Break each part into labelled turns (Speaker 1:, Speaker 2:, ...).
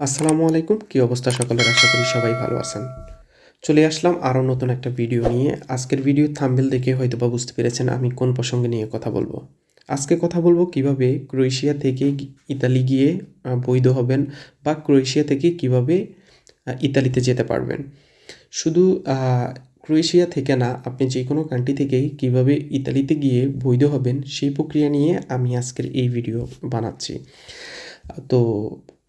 Speaker 1: আসসালামু আলাইকুম। কী অবস্থা সকলের? আশা করি সবাই ভালো আছেন। চলে আসলাম আরও নতুন একটা ভিডিও নিয়ে। আজকের ভিডিও থাম্বেল দেখে হয়তো বা বুঝতে পেরেছেন আমি কোন প্রসঙ্গে নিয়ে কথা বলব। আজকে কথা বলব কীভাবে ক্রোয়েশিয়া থেকে ইতালি গিয়ে বৈধ হবেন বা ক্রোয়েশিয়া থেকে কীভাবে ইতালিতে যেতে পারবেন। শুধু ক্রোয়েশিয়া থেকে না, আপনি যে কোনো কান্ট্রি থেকেই কীভাবে ইতালিতে গিয়ে বৈধ হবেন সেই প্রক্রিয়া নিয়ে আমি আজকের এই ভিডিও বানাচ্ছি। তো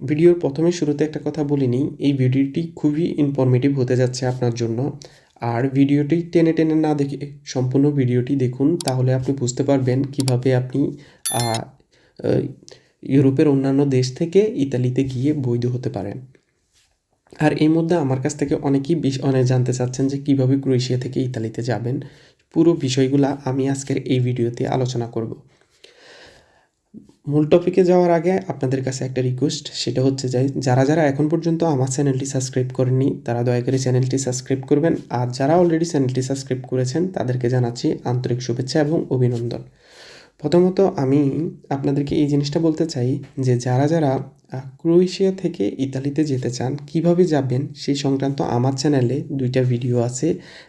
Speaker 1: ভিডিওর প্রথমে শুরুতে একটা কথা বলিনি এই ভিডিওটি খুবই ইনফরমেটিভ হতে যাচ্ছে আপনার জন্য। আর ভিডিওটি টেনে টেনে না দেখে সম্পূর্ণ ভিডিওটি দেখুন, তাহলে আপনি বুঝতে পারবেন কীভাবে আপনি ইউরোপের অন্যান্য দেশ থেকে ইতালিতে গিয়ে বৈধ হতে পারেন। আর এই মধ্যে আমার কাছ থেকে অনেকেই অনেক জানতে চাচ্ছেন যে কীভাবে ক্রোয়েশিয়া থেকে ইতালিতে যাবেন। পুরো বিষয়গুলা আমি আজকের এই ভিডিওতে আলোচনা করব। মূল টপিকে যাওয়ার আগে আপনাদের কাছে একটা রিকোয়েস্ট সেটা হচ্ছে যে যারা যারা এখন পর্যন্ত আমার চ্যানেলটি সাবস্ক্রাইব করেননি, তারা দয়া করে চ্যানেলটি সাবস্ক্রাইব করবেন। আর যারা অলরেডি চ্যানেলটি সাবস্ক্রাইব করেছেন, তাদেরকে জানাচ্ছি আন্তরিক শুভেচ্ছা এবং অভিনন্দন। প্রথমত আমি আপনাদেরকে এই জিনিসটা বলতে চাই যে যারা যারা ক্রোয়েশিয়া থেকে ইতালিতে যেতে চান, কীভাবে যাবেন সেই সংক্রান্ত আমার চ্যানেলে দুইটা ভিডিও আছে।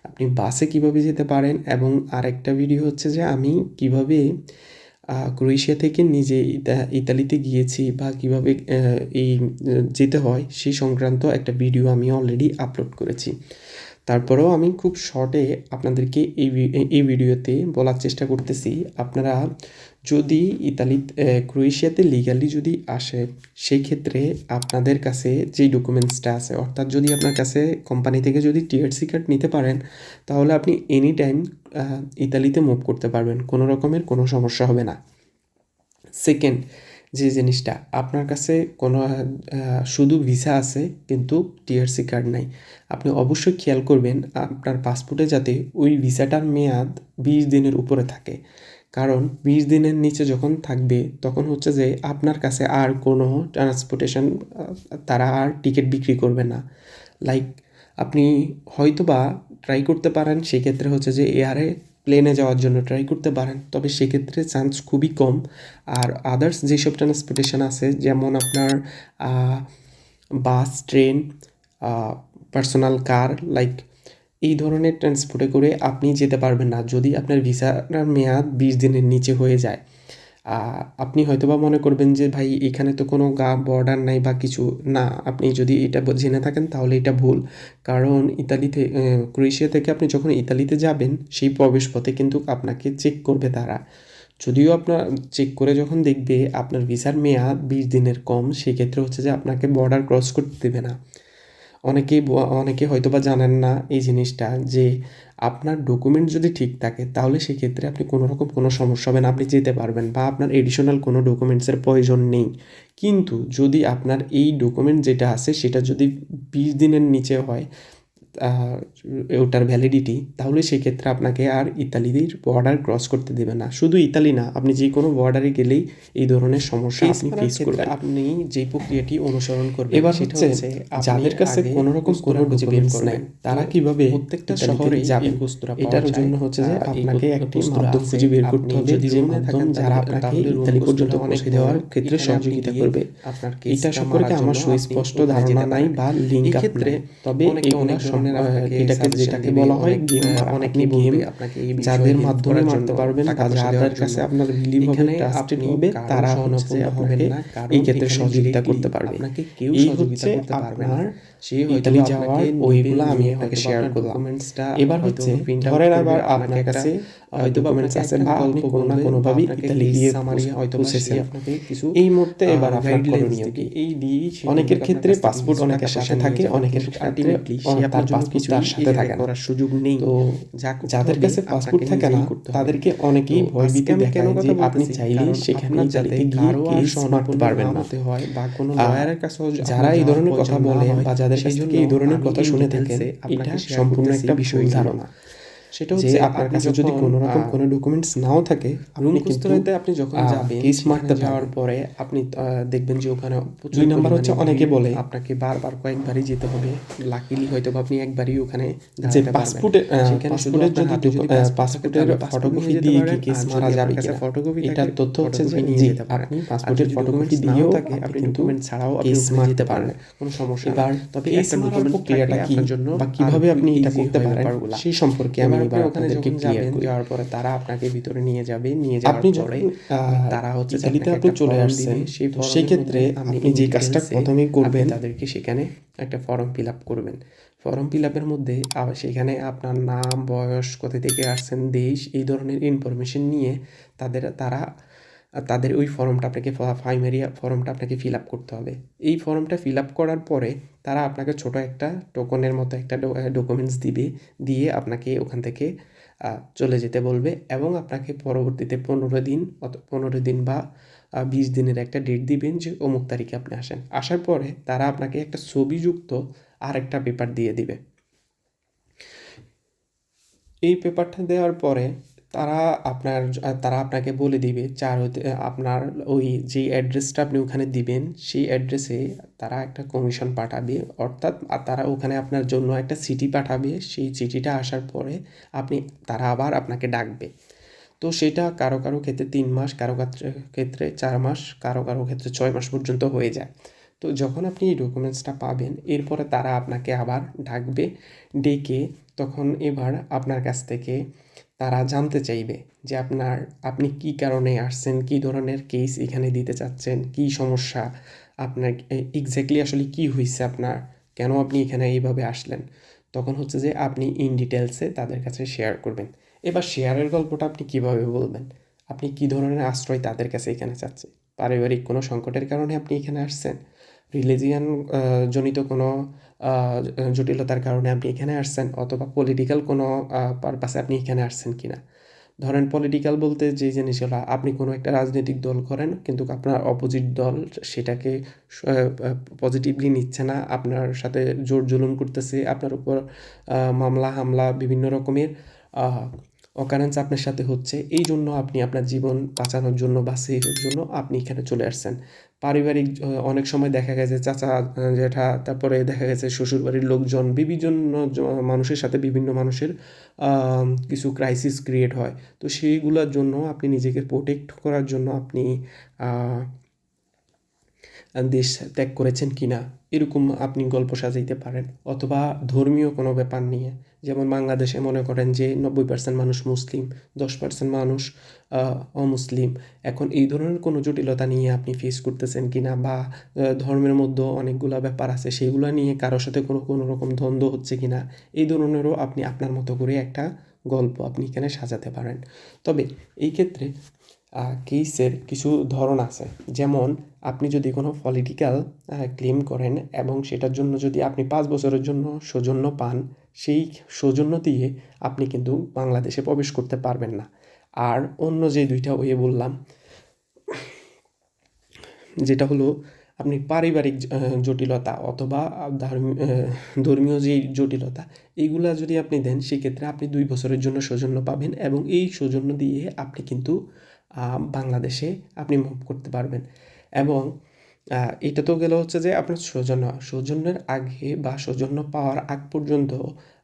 Speaker 1: আপনি বাসে কীভাবে যেতে পারেন এবং আরেকটা ভিডিও হচ্ছে যে আমি কীভাবে ক্রোয়েশিয়া থেকে নিজে ইতা- ইতালিতে গিয়েছি বা কীভাবে এই যেতে হয় সেই সংক্রান্ত একটা ভিডিও আমি অলরেডি আপলোড করেছি। তারপরেও আমি খুব শর্টে আপনাদেরকে এই এই ভিডিওতে বলার চেষ্টা করতেছি, আপনারা যদি ইতালি ক্রোয়েশিয়াতে লিগালি যদি আসে, সেই ক্ষেত্রে আপনাদের কাছে যেই ডকুমেন্টসটা আছে, অর্থাৎ যদি আপনার কাছে কোম্পানি থেকে যদি টিআরসি কার্ড নিতে পারেন, তাহলে আপনি এনি টাইম ইতালিতে মুভ করতে পারবেন, কোনো রকমের কোনো সমস্যা হবে না। সেকেন্ড যে জিনিসটা, আপনার কাছে কোনো শুধু ভিসা আছে, কিন্তু টিআরসি কার্ড নাই। আপনি অবশ্যই খেয়াল করবেন, আপনার পাসপোর্টে যাতে ওই ভিসাটার মেয়াদ বিশ দিনের উপরে থাকে। কারণ বিশ দিনের নিচে যখন থাকবে, তখন হচ্ছে যে আপনার কাছে আর কোনো ট্রান্সপোর্টেশন তারা আর টিকিট বিক্রি করবে না। লাইক আপনি হয়তোবা ট্রাই করতে পারেন, সেক্ষেত্রে হচ্ছে যে এয়ারে প্লেনে যাওয়ার জন্য ট্রাই করতে পারেন। তবে সেক্ষেত্রে চান্স খুবই কম। আর আদার্স যেসব ট্রান্সপোর্টেশন আছে, যেমন আপনার bus train personal car like এই ধরনের ট্রান্সপোর্টে করে আপনি যেতে পারবেন না। যদি আপনার ভিসার মেয়াদ বিশ দিনের নিচে হয়ে যায় আপনি হয়তোবা মনে করবেন যে, ভাই, এখানে তো কোনো গা বর্ডার নাই বা কিছু না। আপনি যদি এটা জেনে থাকেন, তাহলে এটা ভুল। কারণ ইতালিতে ক্রোয়েশিয়া থেকে আপনি যখন ইতালিতে যাবেন, সেই প্রবেশ পথে কিন্তু আপনাকে চেক করবে তারা। যদিও আপনার চেক করে যখন দেখবে, আপনার ভিসার মেয়াদ বিশ দিনের কম, সেক্ষেত্রে হচ্ছে যে, আপনাকে বর্ডার ক্রস করতে দেবে না। অনেকেই অনেকে হয়তো বা জানেন না এই জিনিসটা যে আপনার ডকুমেন্ট যদি ঠিক থাকে তাহলে সেক্ষেত্রে আপনি কোনো রকম কোনো সমস্যা হবে না, আপনি যেতে পারবেন বা আপনার এডিশনাল কোনো ডকুমেন্টসের প্রয়োজন নেই। কিন্তু যদি আপনার এই ডকুমেন্ট যেটা আছে সেটা যদি বিশ দিনের নিচে হয় ওটার ভ্যালিডিটি তাহলে সেক্ষেত্রে আপনাকে আর ইতালির বর্ডার ক্রস করতে দেবে না। শুধু ইতালি না আপনি যে কোনো বর্ডারে গেলেই এই ধরনের সমস্যা আপনি ফেস করবেন। আপনি যে প্রক্রিয়াটি অনুসরণ করবেন
Speaker 2: এবার
Speaker 1: সেটা
Speaker 2: হচ্ছে
Speaker 1: যাদের কাছে কোনো রকম কোনো ডকুমেন্টস। নেই তারা কীভাবে
Speaker 2: প্রত্যেকটা শহরে
Speaker 1: যাবেন এটার জন্য হচ্ছে যে আপনাকে একটি মাধ্যম খুঁজে বের করতে হবে। যে মাধ্যম যারা আপনাকে ইতালি পর্যন্ত পৌঁছে
Speaker 2: অনেক
Speaker 1: দেওয়ার ক্ষেত্রে সহযোগিতা করবে।
Speaker 2: আপনার
Speaker 1: এটা সম্পর্কে আমার সুস্পষ্ট ধারণা নাই বা লিঙ্ক
Speaker 2: ক্ষেত্রে
Speaker 1: তবে
Speaker 2: অনেকে অনেক ধরনের
Speaker 1: এটাকে যেটাকে বলা হয় গেম
Speaker 2: অনেকে
Speaker 1: গেম
Speaker 2: আপনাকে
Speaker 1: যাদের মাধ্যমে মারতে পারবেন বা যাদের কাছে আপনার বিলিভ হবে ট্রাস্টেড হবে তারা হচ্ছে হবে
Speaker 2: না,
Speaker 1: এই ক্ষেত্রে সহযোগিতা করতে পারবে।
Speaker 2: আপনাকে কেউ সহযোগিতা করতে পারবে না। সে
Speaker 1: ইতালি যাওয়ার ওইগুলো আমি আপনাকে শেয়ার করলাম। এবার হচ্ছে ধরেন আবার আপনার কাছে
Speaker 2: হয়তো বা
Speaker 1: ডকুমেন্টস
Speaker 2: আপনাকে
Speaker 1: আছে বা আপনি কোনো না
Speaker 2: বলবে,
Speaker 1: কোনোভাবেই
Speaker 2: বা আপনাকে
Speaker 1: ইতালি গিয়ে
Speaker 2: হয়তো বা আপনাকে কিছু,
Speaker 1: এই মুহূর্তে এবার আপনার করণীয়। কি
Speaker 2: এই
Speaker 1: অনেকের ক্ষেত্রে পাসপোর্ট অনেকের সাথে থাকে অনেকের তার পাসপোর্ট তার সাথে থাকে না।
Speaker 2: সুযোগ নেই।
Speaker 1: তো যাদের কাছে পাসপোর্ট থাকে না। তাদেরকে অনেকেই
Speaker 2: তো
Speaker 1: ভয়ভীতি
Speaker 2: আজকে
Speaker 1: দেখায় যে আপনি চাইলে সেখানে যাতে গিয়ে কেস মারতে পারবেন
Speaker 2: না। হয় বা কোনো লয়ারের কাছেও য-
Speaker 1: যারা এই ধরনের কথা বলে বা যাদের কাছ থেকে এই ধরনের কথা শুনে থাকেন এটা সম্পূর্ণ একটা
Speaker 2: বিষয়
Speaker 1: ধারণা সেটা হচ্ছে আপনার কাছে যদি কোনো রকম কোনো ডকুমেন্টস নাও থাকে রুম আপনি যখন যাবেন কেস মারতে যাওয়ার পরে আপনি দেখবেন যে ওখানে দুই নাম্বার হচ্ছে অনেকে বলে আপনাকে বারবার কয়েকবারই যেতে হবে। লাকিলি হয়তো আপনি একবারই ওখানে যে পাসপোর্টে পাসপোর্টের যদি পাসপোর্টের ফটোকপি দিয়ে কি কেস মারা যাবে? ফটোকপি এটার তথ্য হচ্ছে যে জি আপনি পাসপোর্টের ফটোকপি দিয়েও থাকে আপনি ডকুমেন্ট ছাড়াও কেস মারতে পারেন। কোনো সমস্যা এবার তবে ডকুমেন্ট কি জন্য বা কীভাবে আপনি এটা করতে পারেন সেই সম্পর্কে আমি এবার আপনাদেরকে ক্লিয়ার করি যাওয়ার পরে তারা আপনাকে ভিতরে নিয়ে যাবে নিয়ে যাওয়ার
Speaker 2: আপনি
Speaker 1: পরে তারা হচ্ছে
Speaker 2: ইতালিতে আপনি চলে আসছেন,
Speaker 1: সেই
Speaker 2: ক্ষেত্রে আপনি যে কাজটা প্রথমেই করবেন
Speaker 1: তাদেরকে সেখানে একটা ফর্ম ফিল আপ করবেন। ফর্ম ফিল আপের মধ্যে আবার সেখানে আপনার নাম বয়স কোথা থেকে আসছেন দেশ এই ধরনের ইনফরমেশন নিয়ে তাদের তারা তাদের ওই ফর্মটা আপনাকে প্রাইমারি ফর্মটা আপনাকে ফিল আপ করতে হবে। এই ফর্মটা ফিল আপ করার পরে তারা আপনাকে ছোট একটা টোকনের মতো একটা ডকুমেন্টস দিবে, দিয়ে আপনাকে ওখান থেকে চলে যেতে বলবে এবং আপনাকে পরবর্তীতে পনেরো দিন অত, পনেরো দিন বা বিশ দিনের একটা ডেট দিবেন যে অমুক তারিখে আপনি আসেন। আসার পরে তারা আপনাকে একটা ছবিযুক্ত আর একটা পেপার দিয়ে দিবে। এই পেপারটা দেওয়ার পরে তারা আপনার, তারা আপনাকে বলে দিবে চার হতে, আপনার ওই যে অ্যাড্রেসটা আপনি ওখানে দিবেন, সেই অ্যাড্রেসে তারা একটা কমিশন পাঠাবে। অর্থাৎ তারা ওখানে আপনার জন্য একটা চিঠি পাঠাবে। সেই চিঠিটা আসার পরে আপনি, তারা আবার আপনাকে ডাকবে। তো সেটা কারও কারও ক্ষেত্রে তিন মাস, কারও ক্ষেত্রে চার মাস, কারও কারও ক্ষেত্রে ছয় মাস পর্যন্ত হয়ে যায়। তো যখন আপনি এই ডকুমেন্টসটা পাবেন, এরপরে তারা আপনাকে আবার ডাকবে, ডেকে তখন এবার আপনার কাছ থেকে তারা জানতে চাইবে যে আপনার, আপনি কি কারণে আসছেন, কি ধরনের কেস এখানে দিতে চাচ্ছেন, কি সমস্যা, আপনার এক্স্যাক্টলি আসলে কি হয়েছে আপনার, কেন আপনি এখানে এইভাবে আসলেন? তখন হচ্ছে যে আপনি ইন ডিটেলসে তাদের কাছে শেয়ার করবেন। এবার শেয়ারের গল্পটা আপনি কীভাবে বলবেন? আপনি কি ধরনের আশ্রয় তাদের কাছে এখানে চাচ্ছেন পারিবারিক কোনো সংকটের কারণে আপনি এখানে আসছেন? রিলিজিয়ান জনিত কোনো জটিলতার কারণে আপনি এখানে আসছেন অথবা পলিটিক্যাল কোনো পারপাসে আপনি এখানে আসছেন কি না ধরেন পলিটিক্যাল বলতে যে জিনিসগুলো আপনি কোনো একটা রাজনৈতিক দল করেন কিন্তু আপনার অপোজিট দল সেটাকে পজিটিভলি নিচ্ছে না, আপনার সাথে জোর জুলুম করতেছে, আপনার উপর মামলা, হামলা, বিভিন্ন রকমের অকারেন্স আপনার সাথে হচ্ছে। এই জন্য আপনি আপনার জীবন বাঁচানোর জন্য বা সেফের জন্য আপনি এখানে চলে আসছেন। পারিবারিক অনেক সময় দেখা গেছে চাচা জেঠা, তারপরে দেখা গেছে শ্বশুরবাড়ির লোকজন বিভিন্ন মানুষের সাথে বিভিন্ন মানুষের কিছু ক্রাইসিস ক্রিয়েট হয়। তো সেইগুলোর জন্য আপনি নিজেকে প্রোটেক্ট করার জন্য আপনি দেশ ত্যাগ করেছেন কিনা, এরকম আপনি গল্প সাজাইতে পারেন। অথবা ধর্মীয় কোনো ব্যাপার নিয়ে, যেমন বাংলাদেশে মনে করেন যে নব্বই পার্সেন্ট মানুষ মুসলিম, দশ পার্সেন্ট মানুষ অমুসলিম। এখন এই ধরনের কোনো জটিলতা নিয়ে আপনি ফেস করতেছেন কিনা বা ধর্মের মধ্যে অনেকগুলো ব্যাপার আছে, সেগুলো নিয়ে কারোর সাথে কোনো কোনো রকম দ্বন্দ্ব হচ্ছে কিনা, এই ধরনেরও আপনি আপনার মতো করে একটা গল্প আপনি এখানে সাজাতে পারেন। তবে এই ক্ষেত্রে কেসের কিছু ধরন আছে। যেমন, আপনি যদি কোনো পলিটিক্যাল ক্লেম করেন এবং সেটার জন্য যদি আপনি পাঁচ বছরের জন্য সৌজন্য পান, সেই সৌজন্য দিয়ে আপনি কিন্তু বাংলাদেশে প্রবেশ করতে পারবেন না। আর অন্য যে দুইটা ওয়ে বললাম, যেটা হলো, আপনি পারিবারিক জটিলতা অথবা ধর্মী- ধর্মীয় যে জটিলতা এইগুলা যদি আপনি দেন, সেক্ষেত্রে আপনি দুই বছরের জন্য সৌজন্য পাবেন এবং এই সৌজন্য দিয়ে আপনি কিন্তু বাংলাদেশে আপনি মুভ করতে পারবেন। এবং এটা তো গেল হচ্ছে যে আপনার সৌজন্য। সৌজন্যের আগে বা সৌজন্য পাওয়ার আগ পর্যন্ত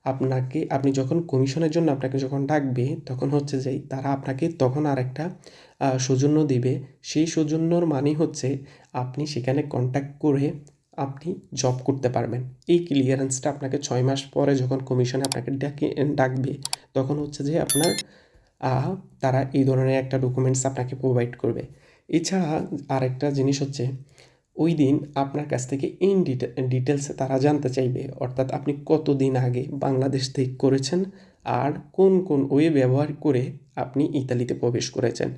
Speaker 1: আপনাকে, আপনি যখন কমিশনের জন্য আপনাকে যখন ডাকবে, তখন হচ্ছে যে তারা আপনাকে তখন আর একটা সৌজন্য দিবে। সেই সৌজন্যর মানে হচ্ছে আপনি সেখানে কন্ট্যাক্ট করে আপনি জব করতে পারবেন। এই ক্লিয়ারেন্সটা আপনাকে ছয় মাস পরে যখন কমিশনে আপনাকে ডাকে, ডাকবে, তখন হচ্ছে যে আপনার তারা এই ধরনের একটা ডকুমেন্টস আপনাকে প্রোভাইড করবে। এছাড়া আরেকটা জিনিস হচ্ছে, ওই দিন আপনার কাছ থেকে ইন ডিটেলসে তারা জানতে চাইবে, অর্থাৎ আপনি কতদিন আগে বাংলাদেশ থেকে করেছেন আর কোন কোন ওয়ে ব্যবহার করে আপনি ইতালিতে প্রবেশ করেছেন।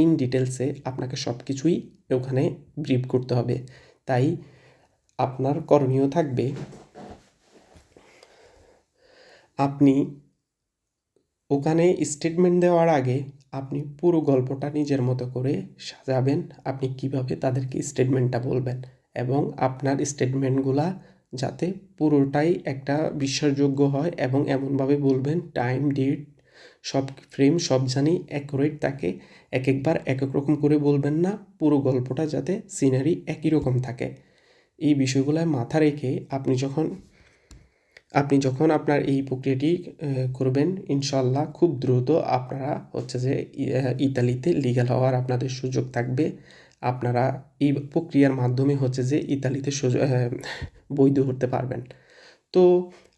Speaker 1: ইন ডিটেলসে আপনাকে সব কিছুই ওখানে ব্রিফ করতে হবে। তাই আপনার করণীয় থাকবে, আপনি ওখানে স্টেটমেন্ট দেওয়ার আগে আপনি পুরো গল্পটা নিজের মতো করে সাজাবেন। আপনি কীভাবে তাদেরকে স্টেটমেন্টটা বলবেন এবং আপনার স্টেটমেন্টগুলা যাতে পুরোটাই একটা বিশ্বাসযোগ্য হয় এবং এমনভাবে বলবেন টাইম ডেট সব ফ্রেম সব জানি অ্যাকুরেট তাকে এক একবার এক এক রকম করে বলবেন না, পুরো গল্পটা যাতে সিনারি একই রকম থাকে। এই বিষয়গুলো মাথা রেখে আপনি যখন আপনি যখন আপনার এই প্রক্রিয়াটি করবেন ইনশাল্লাহ খুব দ্রুত আপনারা হচ্ছে যে ইতালিতে লিগ্যাল হওয়ার আপনাদের সুযোগ থাকবে। আপনারা এই প্রক্রিয়ার মাধ্যমে হচ্ছে যে, ইতালিতে বৈধ হতে পারবেন। তো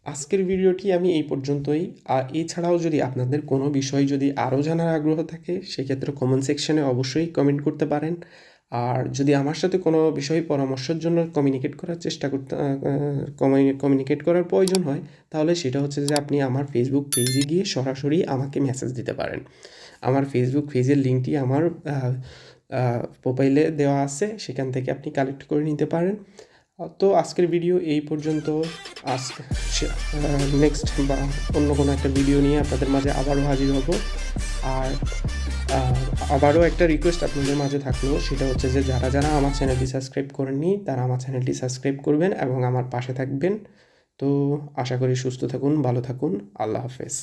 Speaker 1: আজকের ভিডিওটি আমি এই পর্যন্তই। আর এছাড়াও যদি আপনাদের কোনো বিষয় যদি আরও জানার আগ্রহ থাকে, সেক্ষেত্রে কমেন্ট সেকশনে অবশ্যই কমেন্ট করতে পারেন। আর যদি আমার সাথে কোনো বিষয়ে পরামর্শের জন্য কমিউনিকেট করার চেষ্টা করতে কমিউনিকেট করার প্রয়োজন হয়, তাহলে সেটা হচ্ছে যে আপনি আমার ফেসবুক পেজে গিয়ে সরাসরি আমাকে মেসেজ দিতে পারেন। আমার ফেসবুক পেজের লিঙ্কটি আমার প্রোফাইলে দেওয়া আছে, সেখান থেকে আপনি কালেক্ট করে নিতে পারেন। তো আজকের ভিডিও এই পর্যন্ত। আজ নেক্সট বা অন্য কোনো একটা ভিডিও নিয়ে আপনাদের মাঝে আবারও হাজির হব। আর আহ, আবারও একটা রিকোয়েস্ট আপনাদের মাঝে থাকল সেটা হচ্ছে যে যারা যারা আমার চ্যানেলটি সাবস্ক্রাইব করেননি তারা আমার চ্যানেলটি সাবস্ক্রাইব করবেন এবং আমার পাশে থাকবেন। তো আশা করি সুস্থ থাকুন ভালো থাকুন আল্লাহ হাফেজ।